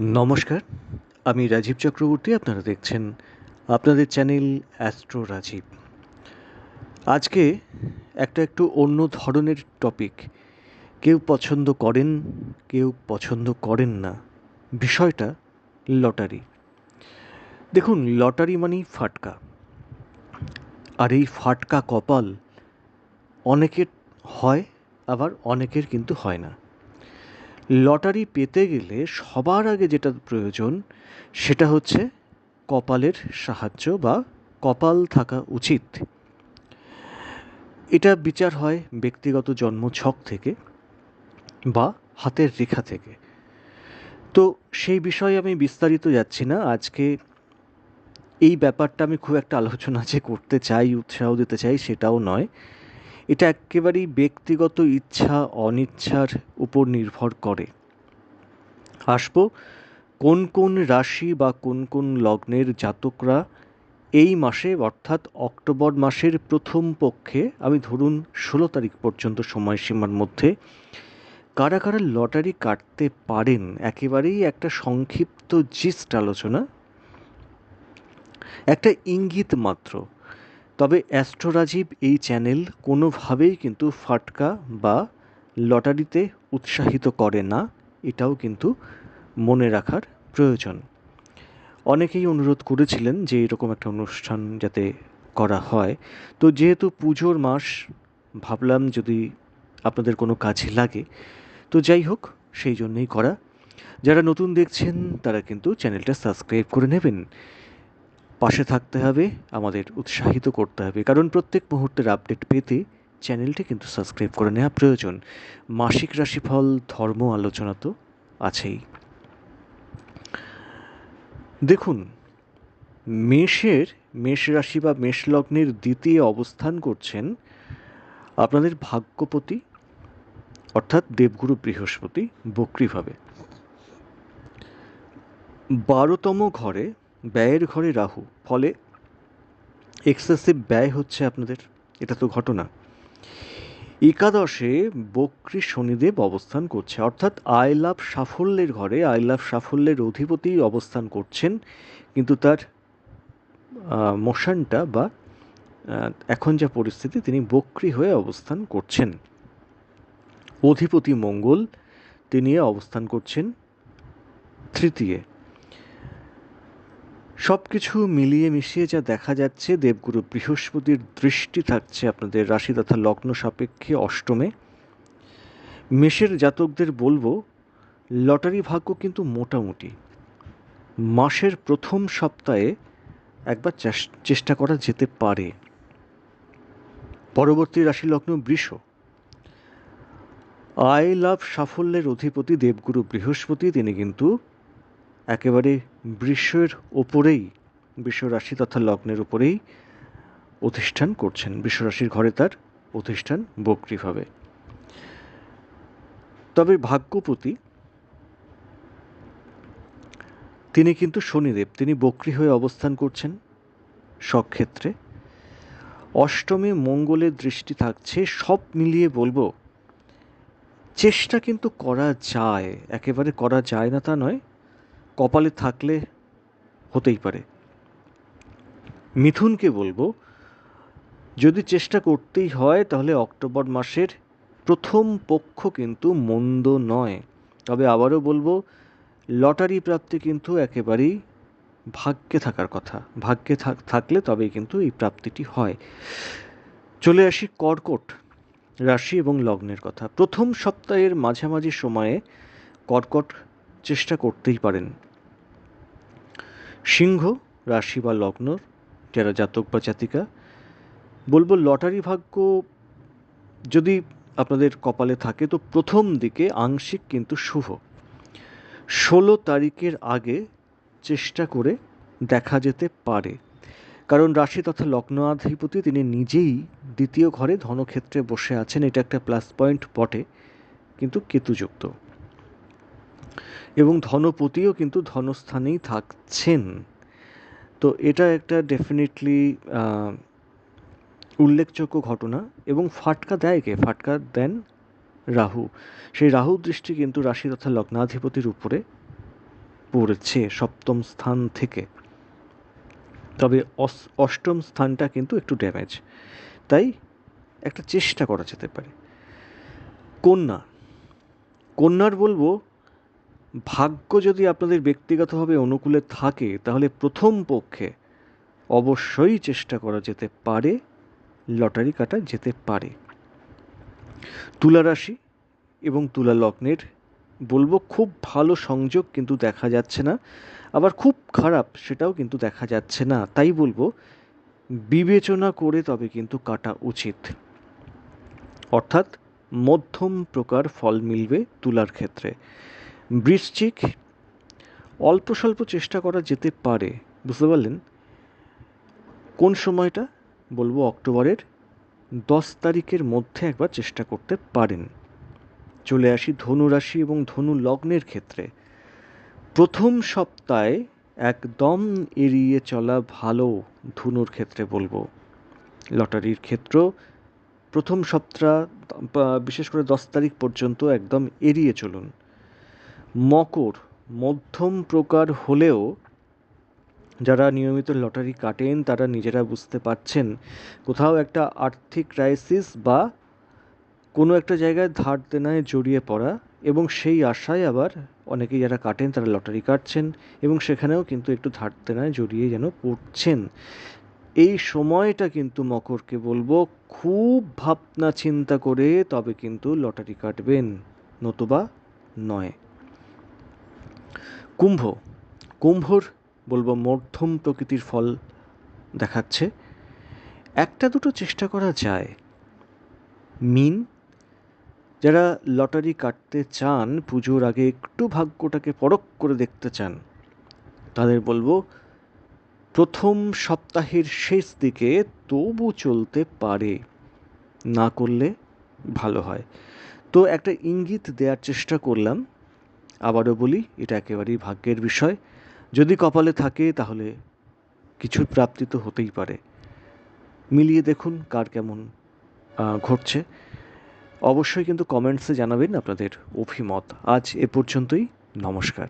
নমস্কার, আমি রাজীব চক্রবর্তী, আপনারা দেখছেন আপনাদের চ্যানেল অ্যাস্ট্রো রাজীব। আজকে একটা একটু অন্য ধরনের টপিক। কেউ পছন্দ করেন, কেউ পছন্দ করেন না। বিষয়টা লটারি। দেখুন, লটারি মানেই ফাটকা। আর এই ফাটকা কপাল অনেকের হয়, আবার অনেকের কিন্তু হয় না। লটারি পেতে গেলে সবার আগে যেটা প্রয়োজন, সেটা হচ্ছে কপালের সাহায্য বা কপাল থাকা উচিত। এটা বিচার হয় ব্যক্তিগত জন্ম ছক থেকে বা হাতের রেখা থেকে। তো সেই বিষয়ে আমি বিস্তারিত যাচ্ছি না। আজকে এই ব্যাপারটা আমি খুব একটা আলোচনা যে করতে চাই, উৎসাহ দিতে চাই সেটাও নয়। এটা একেবারেই ব্যক্তিগত ইচ্ছা, অনিচ্ছার উপর নির্ভর করে। আসব, কোন কোন রাশি বা কোন কোন লগ্নের জাতকরা এই মাসে, অর্থাৎ অক্টোবর মাসের প্রথম পক্ষে, আমি ধরুন ষোলো তারিখ পর্যন্ত সময়সীমার মধ্যে, কারা কারা লটারি কাটতে পারেন? একেবারেই একটা সংক্ষিপ্ত জিস্ট আলোচনা। একটা ইঙ্গিত মাত্র। তবে অ্যাস্ট্রোরাজীব এই চ্যানেল কোনোভাবেই কিন্তু ফাটকা বা লটারিতে উৎসাহিত করে না, এটাও কিন্তু মনে রাখার প্রয়োজন। অনেকেই অনুরোধ করেছিলেন যে এরকম একটা অনুষ্ঠান যাতে করা হয়। তো যেহেতু পুজোর মাস, ভাবলাম যদি আপনাদের কোনো কাজে লাগে, তো যাই হোক, সেই জন্যেই করা। যারা নতুন দেখছেন, তারা কিন্তু চ্যানেলটা সাবস্ক্রাইব করে নেবেন। পাশে থাকতে হবে, আমাদের উৎসাহিত করতে হবে। কারণ প্রত্যেক মুহূর্তের আপডেট পেতে চ্যানেলটি কিন্তু সাবস্ক্রাইব করে নেওয়া প্রয়োজন। মাসিক রাশিফল, ধর্ম আলোচনা তো আছেই। দেখুন, মেষের, মেষ রাশি বা মেষ লগ্নের দ্বিতীয় অবস্থান করছেন আপনাদের ভাগ্যপতি, অর্থাৎ দেবগুরু বৃহস্পতি, বক্রিভাবে। বারোতম ঘরে ব্যয়ের ঘরে রাহু, ফলে এক্সেসিভ ব্যয় হচ্ছে আপনাদের। এটা তো ঘটনা। একাদশে বক্রী শনিদেব অবস্থান করছে, অর্থাৎ আই লাভ সাফল্যের ঘরে আই লাভ সাফল্যের অধিপতি অবস্থান করছেন, কিন্তু তার মোশনটা বা এখন যা পরিস্থিতি, তিনি বক্রী হয়ে অবস্থান করছেন। অধিপতি মঙ্গল, তিনি অবস্থান করছেন তৃতীয়। সব কিছু মিলিয়ে মিশিয়ে যা দেখা যাচ্ছে, দেবগুরু বৃহস্পতির দৃষ্টি থাকছে আপনাদের রাশি তথা লগ্ন সাপেক্ষে অষ্টমে। মেষের জাতকদের বলব, লটারি ভাগ্য কিন্তু মোটামুটি। মাসের প্রথম সপ্তাহে একবার চেষ্টা করা যেতে পারে। পরবর্তী রাশি লগ্ন বৃষ। আয় লাভ সাফল্যের অধিপতি দেবগুরু বৃহস্পতি, তিনি কিন্তু একেবারে বৃষের ওপরেই বৃষ রাশি তথা লগ্নের উপরেই অধিষ্ঠান করছেন। বিশ্বরাশির ঘরে তার অধিষ্ঠান বক্রিভাবে। তবে ভাগ্যপতি, তিনি কিন্তু শনিদেব। তিনি বক্রি হয়ে অবস্থান করছেন সক্ষেত্রে। অষ্টমে মঙ্গলের দৃষ্টি থাকছে, সব মিলিয়ে বলব, চেষ্টা কিন্তু করা যায়। একেবারে করা যায় না তা নয় কপালে থাকলে হতেই পারে। মিথুনকে বলব, যদি চেষ্টা করতেই হয় তাহলে অক্টোবর মাসের প্রথম পক্ষ কিন্তু মন্দ নয়। তবে আবারও বলব, লটারি প্রাপ্তি কিন্তু একেবারেই ভাগ্যে থাকার কথা। ভাগ্যে থাকলে তবেই কিন্তু এই প্রাপ্তিটি হয়। চলে আসি কর্কট রাশি এবং লগ্নের কথা। প্রথম সপ্তাহের মাঝামাঝি সময়ে কর্কট চেষ্টা করতেই পারেন। সিংহ, রাশি বা লগ্ন, যারা জাতক বা জাতিকা, বলব লটারি ভাগ্য যদি আপনাদের কপালে থাকে তো প্রথম দিকে আংশিক কিন্তু শুভ। ষোলো তারিখের আগে চেষ্টা করে দেখা যেতে পারে। কারণ রাশি তথা লগ্নাধিপতি তিনি নিজেই দ্বিতীয় ঘরে ধনক্ষেত্রে বসে আছেন, এটা একটা প্লাস পয়েন্ট বটে, কিন্তু কেতুযুক্ত। এবং ধনপতিও কিন্তু ধনস্থানেই থাকছেন। তো এটা একটা ডেফিনেটলি উল্লেখযোগ্য ঘটনা এবং ফাটকা দেয় কে? ফাটকা দেন রাহু। সেই রাহু দৃষ্টি কিন্তু রাশি তথা লগ্নাধিপতির উপরে পড়েছে সপ্তম স্থান থেকে। তবে অষ্টম স্থানটা কিন্তু একটু ড্যামেজ তাই একটা চেষ্টা করা যেতে পারে। কন্যা। কন্যার বলব ভাগ্য যদি আপনাদের ব্যক্তিগতভাবে অনুকূলে থাকে, তাহলে প্রথম পক্ষে অবশ্যই চেষ্টা করা যেতে পারে, লটারি কাটা যেতে পারে। তুলা রাশি এবং তুলা লগ্নের, বলব খুব ভালো সংযোগ কিন্তু দেখা যাচ্ছে না। আবার খুব খারাপ সেটাও কিন্তু দেখা যাচ্ছে না। তাই বলব, বিবেচনা করে তবে কিন্তু কাটা উচিত। অর্থাৎ মধ্যম প্রকার ফল মিলবে তুলার ক্ষেত্রে। বৃশ্চিক, অল্প স্বল্প চেষ্টা করা যেতে পারে। বুঝতে পারলেন? কোন সময়টা? বলব অক্টোবরের দশ তারিখের মধ্যে একবার চেষ্টা করতে পারেন। চলে আসি ধনু রাশি এবং ধনু লগ্নের ক্ষেত্রে। প্রথম সপ্তাহে একদম এড়িয়ে চলা ভালো ধনুর ক্ষেত্রে বলব। লটারির ক্ষেত্র প্রথম সপ্তাহ, বিশেষ করে দশ তারিখ পর্যন্ত একদম এড়িয়ে চলুন। মকর, মধ্যম প্রকার হলেও যারা নিয়মিত লটারি কাটেন, তারা নিজেরা বুঝতে পারছেন কোথাও একটা আর্থিক ক্রাইসিস বা কোনো একটা জায়গায় ধার দেনায় জড়িয়ে পড়া এবং সেই আশায় আবার অনেকেই যারা কাটেন, তারা লটারি কাটছেন এবং সেখানেও কিন্তু একটু ধার দেনায় জড়িয়ে যেন পড়ছেন। এই সময়টা কিন্তু মকরকে বলব, খুব ভাবনা চিন্তা করে তবে কিন্তু লটারি কাটবেন, নতুবা নয়। কুম্ভ। কুম্ভর, বলব, মধ্যম প্রকৃতির ফল দেখাচ্ছে। একটা দুটো চেষ্টা করা যায়। মিন, যারা লটারি কাটতে চান, পুজোর আগে একটু ভাগ্যটাকে পরখ করে দেখতে চান, তাদের বলব, প্রথম সপ্তাহের শেষ দিকে তবু চলতে পারে, না করলে ভালো হয়। তো একটা ইঙ্গিত দেওয়ার চেষ্টা করলাম। আবারও বলি, এটা একেবারেই ভাগ্যের বিষয়। যদি কপালে থাকে, তাহলে কিছুর প্রাপ্তি তো হতেই পারে। মিলিয়ে দেখুন কার কেমন ঘটছে। অবশ্যই কিন্তু কমেন্টসে জানাবেন আপনাদের অভিমত। আজ এ পর্যন্তই, নমস্কার।